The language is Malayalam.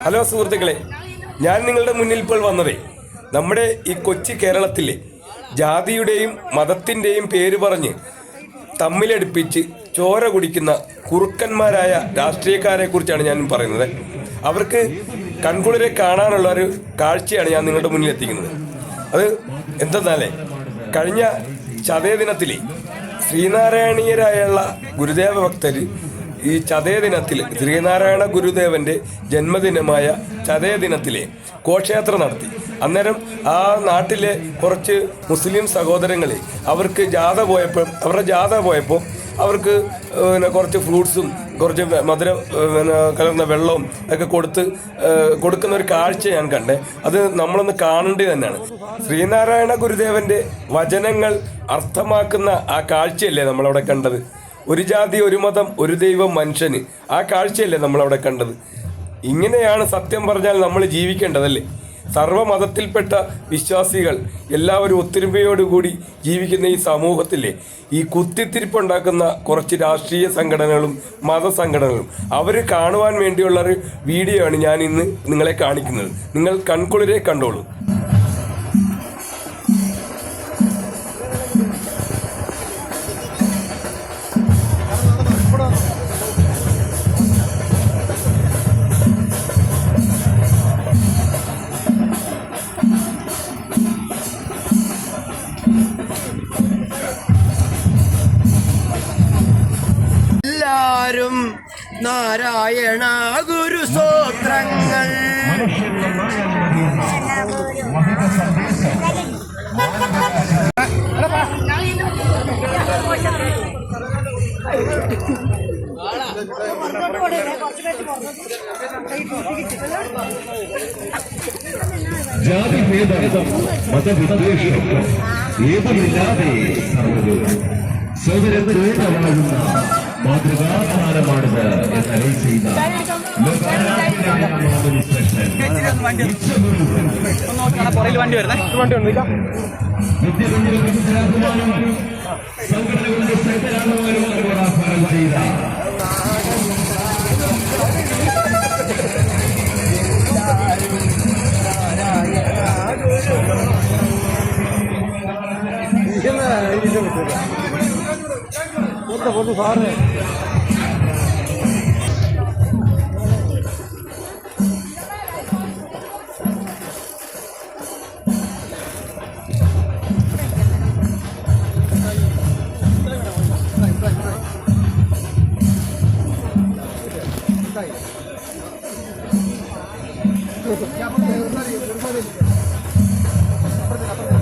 ഹലോ സുഹൃത്തുക്കളെ ഞാൻ നിങ്ങളുടെ മുന്നിൽ ഇപ്പോൾ വന്നതേ. നമ്മുടെ ഈ കൊച്ചി കേരളത്തിലെ ജാതിയുടെയും മതത്തിന്റെയും പേര് പറഞ്ഞ് തമ്മിലടുപ്പിച്ച് ചോര കുടിക്കുന്ന കുറുക്കന്മാരായ രാഷ്ട്രീയക്കാരെ കുറിച്ചാണ് ഞാൻ പറയുന്നത്. അവർക്ക് കൺകുളിരെ കാണാനുള്ള ഒരു കാഴ്ചയാണ് ഞാൻ നിങ്ങളുടെ മുന്നിൽ എത്തിക്കുന്നത്. അത് എന്തെന്നാലേ കഴിഞ്ഞ ചതയ ദിനത്തിൽ ശ്രീനാരായണീയരായുള്ള ഗുരുദേവ ഭക്തര് ഈ ചതയ ദിനത്തിൽ ശ്രീനാരായണ ഗുരുദേവന്റെ ജന്മദിനമായ ചതയ ദിനത്തിലെ ഘോഷയാത്ര നടത്തി. അന്നേരം ആ നാട്ടിലെ കുറച്ച് മുസ്ലിം സഹോദരങ്ങളെ അവർക്ക് ജാഥ പോയപ്പോൾ അവരുടെ ജാഥ പോയപ്പോൾ അവർക്ക് പിന്നെ കുറച്ച് ഫ്രൂട്ട്സും കുറച്ച് മധുര പിന്നെ കലർന്ന വെള്ളവും ഒക്കെ കൊടുത്ത് കൊടുക്കുന്ന ഒരു കാഴ്ച ഞാൻ കണ്ടേ. അത് നമ്മളൊന്ന് കാണേണ്ടി തന്നെയാണ്. ശ്രീനാരായണ ഗുരുദേവന്റെ വചനങ്ങൾ അർത്ഥമാക്കുന്ന ആ കാഴ്ചയല്ലേ നമ്മളവിടെ കണ്ടത്? ഒരു ജാതി ഒരു മതം ഒരു ദൈവം മനുഷ്യന്. ആ കാഴ്ചയല്ലേ നമ്മളവിടെ കണ്ടത്. ഇങ്ങനെയാണ് സത്യം പറഞ്ഞാൽ നമ്മൾ ജീവിക്കേണ്ടതല്ലേ? സർവമതത്തിൽപ്പെട്ട വിശ്വാസികൾ എല്ലാവരും ഒത്തൊരുമയോടുകൂടി ജീവിക്കുന്ന ഈ സമൂഹത്തിലെ ഈ കുത്തിത്തിരിപ്പുണ്ടാക്കുന്ന കുറച്ച് രാഷ്ട്രീയ സംഘടനകളും മതസംഘടനകളും. അവർ കാണുവാൻ വേണ്ടിയുള്ള ഒരു വീഡിയോ ആണ് ഞാൻ ഇന്ന് നിങ്ങളെ കാണിക്കുന്നത്. നിങ്ങൾ കൺകുളിരെ കണ്ടോളൂ. എല്ലാരും നാരായണ ഗുരുസൂത്രങ്ങൾ ജാതിഭേദം മതവിദ്വേഷം ഏതുമില്ലാതെ സർവതും സൗകര്യത്തോടെ വളരുന്ന മാതൃകാസ്ഥാനമാണിത് എന്നറിയിച്ച വണ്ടി വരുന്നേ വണ്ടി വന്നില്ല സംഘടനകളുടെ സെക്രട്ടറി ചെയ്ത 이제는 이제 못 போட்டு போட்டு பாரு Gracias.